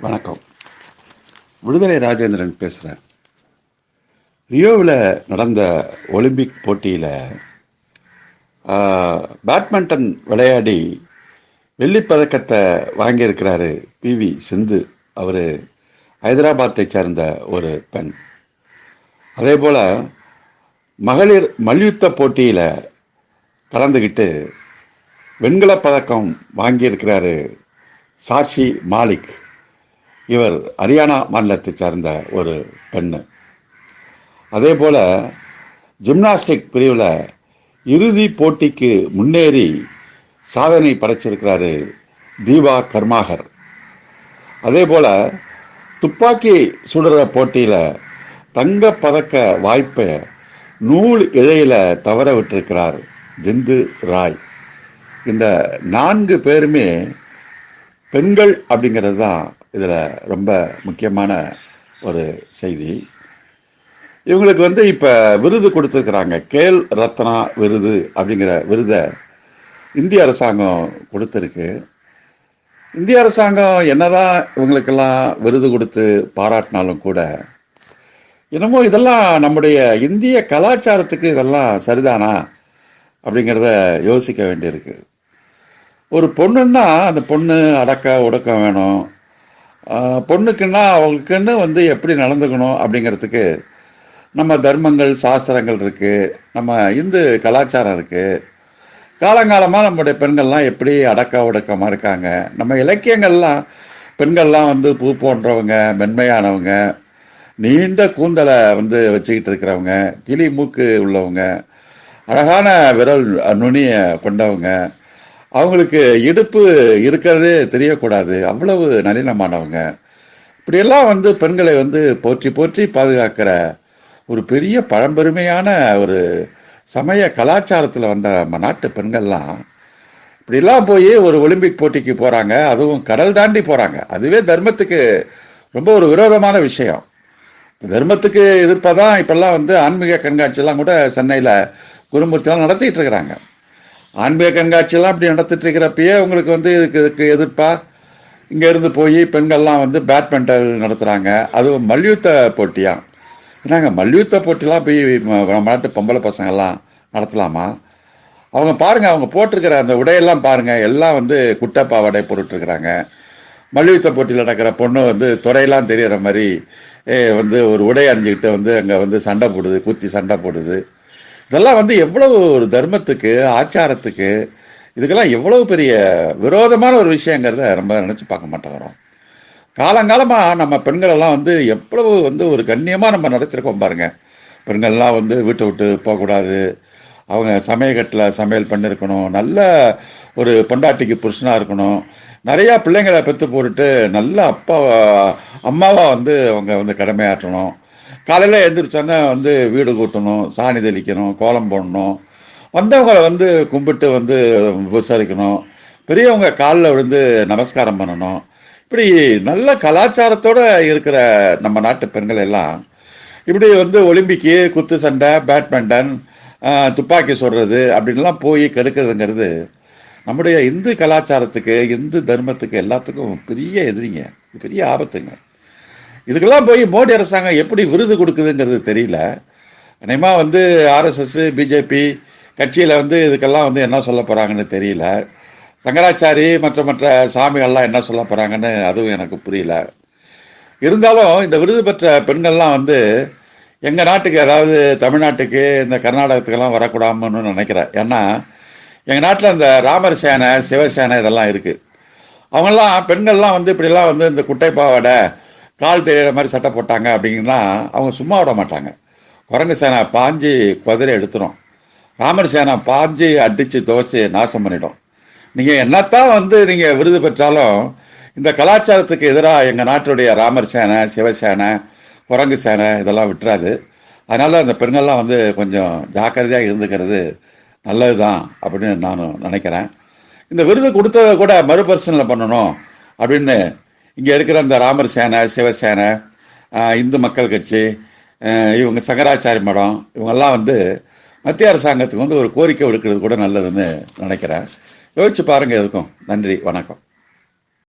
வணக்கம். விடுதலை ராஜேந்திரன் பேசுகிறேன் ரியோவில் நடந்த ஒலிம்பிக் போட்டியில் பேட்மிண்டன் விளையாடி வெள்ளிப்பதக்கத்தை வாங்கியிருக்கிறாரு பிவி சிந்து. அவர் ஹைதராபாத்தை சேர்ந்த ஒரு பெண். அதே போல் மகளிர் மல்யுத்த போட்டியில் கலந்துக்கிட்டு வெண்கலப் பதக்கம் வாங்கியிருக்கிறாரு சாட்சி மாலிக். இவர் ஹரியானா மாநிலத்தை சார்ந்த ஒரு பெண்ணு. அதே போல் ஜிம்னாஸ்டிக் பிரிவில் இறுதி போட்டிக்கு முன்னேறி சாதனை படைச்சிருக்கிறாரு தீபா கர்மாகர். அதே போல் துப்பாக்கி சுடுற போட்டியில் தங்க பதக்க வாய்ப்பை நூல் இழையில் தவற விட்டிருக்கிறார் ஜிந்து ராய். இந்த நான்கு பேருமே பெண்கள் அப்படிங்கிறது தான் இதில் ரொம்ப முக்கியமான ஒரு செய்தி. இவங்களுக்கு வந்து இப்போ விருது கொடுத்துருக்குறாங்க. கேல் ரத்னா விருது அப்படிங்கிற விருதை இந்திய அரசாங்கம் கொடுத்துருக்கு. இந்திய அரசாங்கம் என்னதான் இவங்களுக்கெல்லாம் விருது கொடுத்து பாராட்டினாலும் கூட என்னமோ இதெல்லாம் நம்முடைய இந்திய கலாச்சாரத்துக்கு இதெல்லாம் சரிதானா அப்படிங்கிறத யோசிக்க வேண்டியிருக்கு. ஒரு பொண்ணுன்னா அந்த பொண்ணு அடக்க ஒடுக்கம் வேணும். பொண்ணுக்குன்னா அவங்களுக்குன்னு வந்து எப்படி நடந்துக்கணும் அப்படிங்கிறதுக்கு நம்ம தர்மங்கள் சாஸ்திரங்கள் இருக்குது நம்ம இந்து கலாச்சாரம் இருக்குது காலங்காலமாக நம்முடைய பெண்கள்லாம் எப்படி அடக்க ஒடுக்கமாக இருக்காங்க? நம்ம இலக்கியங்கள்லாம் பெண்கள்லாம் வந்து பூ போன்றவங்க மென்மையானவங்க நீண்ட கூந்தலை வந்து வச்சுக்கிட்டு இருக்கிறவங்க கிளி மூக்கு உள்ளவங்க அழகான விரல் நுனியை கொண்டவங்க அவங்களுக்கு இடுப்பு இருக்கிறதே தெரியக்கூடாது. அவ்வளவு நளினமானவங்க. இப்படியெல்லாம் வந்து பெண்களை வந்து போற்றி போற்றி பாதுகாக்கிற ஒரு பெரிய பழம்பெருமையான ஒரு சமய கலாச்சாரத்தில் வந்த நம்ம நாட்டு பெண்கள்லாம் இப்படிலாம் போய் ஒரு ஒலிம்பிக் போட்டிக்கு போகிறாங்க அதுவும் கடல் தாண்டி போகிறாங்க அதுவே தர்மத்துக்கு ரொம்ப ஒரு விரோதமான விஷயம். தர்மத்துக்கு எதிர்ப்பாக தான் இப்போல்லாம் வந்து ஆன்மீக கண்காட்சியெல்லாம் கூட சென்னையில் குருமூர்த்தியெல்லாம் நடத்திட்டு இருக்கிறாங்க. ஆன்மீக கண்காட்சியெல்லாம் அப்படி நடத்திட்டு இருக்கிறப்பயே உங்களுக்கு வந்து இதுக்கு இதுக்கு எதிர்ப்பாக இங்கேருந்து போய் பெண்கள்லாம் வந்து பேட்மிண்டன் நடத்துகிறாங்க அதுவும் மல்யுத்த போட்டியா? என்னங்க மல்யுத்த போட்டிலாம் போய் நம்ம நாட்டு பொம்பளை பசங்கள்லாம் நடத்தலாமா? அவங்க பாருங்க அவங்க போட்டிருக்கிற அந்த உடையெல்லாம் பாருங்கள் எல்லாம் வந்து குட்டை பாவாடை போட்டுருக்குறாங்க மல்யுத்த போட்டியில் நடக்கிற பொண்ணு வந்து துறையெல்லாம் தெரியற மாதிரி வந்து ஒரு உடை அணிஞ்சுக்கிட்டு வந்து அங்கே வந்து சண்டை போடுது குத்தி சண்டை போடுது. இதெல்லாம் வந்து எவ்வளவு ஒரு தர்மத்துக்கு ஆச்சாரத்துக்கு இதுக்கெல்லாம் எவ்வளவு பெரிய விரோதமான ஒரு விஷயங்கிறத ரொம்ப நினச்சி பார்க்க மாட்டேங்கிறோம். காலங்காலமாக நம்ம பெண்களெல்லாம் வந்து எவ்வளவு வந்து ஒரு கண்ணியமாக நம்ம நடத்திருக்கோம் பாருங்கள் பெண்கள்லாம் வந்து வீட்டை விட்டு போகக்கூடாது. அவங்க சமையக்கட்டில் சமையல் பண்ணியிருக்கணும் நல்ல ஒரு பொண்டாட்டிக்கு புருஷனாக இருக்கணும். நிறையா பிள்ளைங்களை பெற்று போட்டுட்டு நல்ல அப்பா அம்மாவாக வந்து அவங்க வந்து கடமையாற்றணும். காலையில் எழுந்திரிச்சோன்னே வந்து வீடு கூட்டணும் சாணி தெளிக்கணும் கோலம் போடணும். வந்தவங்களை வந்து கும்பிட்டு வந்து விசாரிக்கணும். பெரியவங்க காலில் விழுந்து நமஸ்காரம் பண்ணணும். இப்படி நல்ல கலாச்சாரத்தோட இருக்கிற நம்ம நாட்டு பெண்கள் எல்லாம் இப்படி வந்து ஒலிம்பிக்கு குத்து சண்டை பேட்மிண்டன் துப்பாக்கி சுடுறது அப்படின்லாம் போய் கெடுக்கிறதுங்கிறது நம்முடைய இந்து கலாச்சாரத்துக்கு இந்து தர்மத்துக்கு எல்லாத்துக்கும் பெரிய எதிரிங்க. பெரிய ஆபத்துங்க. இதுக்கெல்லாம் போய் மோடி அரசாங்கம் எப்படி விருது கொடுக்குதுங்கிறது தெரியல. நிச்சயமாக வந்து ஆர்எஸ்எஸ் பிஜேபி கட்சியில் வந்து இதுக்கெல்லாம் வந்து என்ன சொல்ல போகிறாங்கன்னு தெரியல. சங்கராச்சாரி மற்ற மற்ற சாமிகள்லாம் என்ன சொல்ல போகிறாங்கன்னு அதுவும் எனக்கு புரியல. இருந்தாலும் இந்த விருது பெற்ற பெண்கள்லாம் வந்து எங்கள் நாட்டுக்கு அதாவது தமிழ்நாட்டுக்கு இந்த கர்நாடகத்துக்கெல்லாம் வரக்கூடாமன்னு நினைக்கிறேன். ஏன்னா எங்கள் நாட்டில் இந்த ராமர் சேனை சிவசேனை இதெல்லாம் இருக்குது அவங்கெல்லாம் பெண்கள்லாம் வந்து இப்படிலாம் வந்து இந்த குட்டை பாவாடை கால் தெரியிற மாதிரி சட்டை போட்டாங்க அப்படின்னா அவங்க சும்மா விட மாட்டாங்க. குரங்கு சேனா பாஞ்சு குதிரை எடுத்துரும். ராமர் சேனை பாஞ்சு அடித்து துவச்சி நாசம் பண்ணிடும். நீங்கள் என்னத்தான் வந்து நீங்கள் விருது பெற்றாலும் இந்த கலாச்சாரத்துக்கு எதிராக எங்கள் நாட்டுடைய ராமர் சேனை சிவசேனை குரங்கு சேனை இதெல்லாம் விட்டுறாது. அதனால் அந்த பெண்கள்லாம் வந்து கொஞ்சம் ஜாக்கிரதையாக இருந்துக்கிறது நல்லது தான் அப்படின்னு நான் நினைக்கிறேன். இந்த விருது கொடுத்ததை கூட மறுபரிசீலனை பண்ணணும் அப்படின்னு இங்கே இருக்கிற இந்த ராமர் சேனை சிவசேனை இந்து மக்கள் கட்சி இவங்க சங்கராச்சாரிய மடம் இவங்கெல்லாம் வந்து மத்திய அரசாங்கத்துக்கு வந்து ஒரு கோரிக்கை விடுக்கிறது கூட நல்லதுன்னு நினைக்கிறேன். யோசிச்சு பாருங்கள் எதுக்கும். நன்றி வணக்கம்.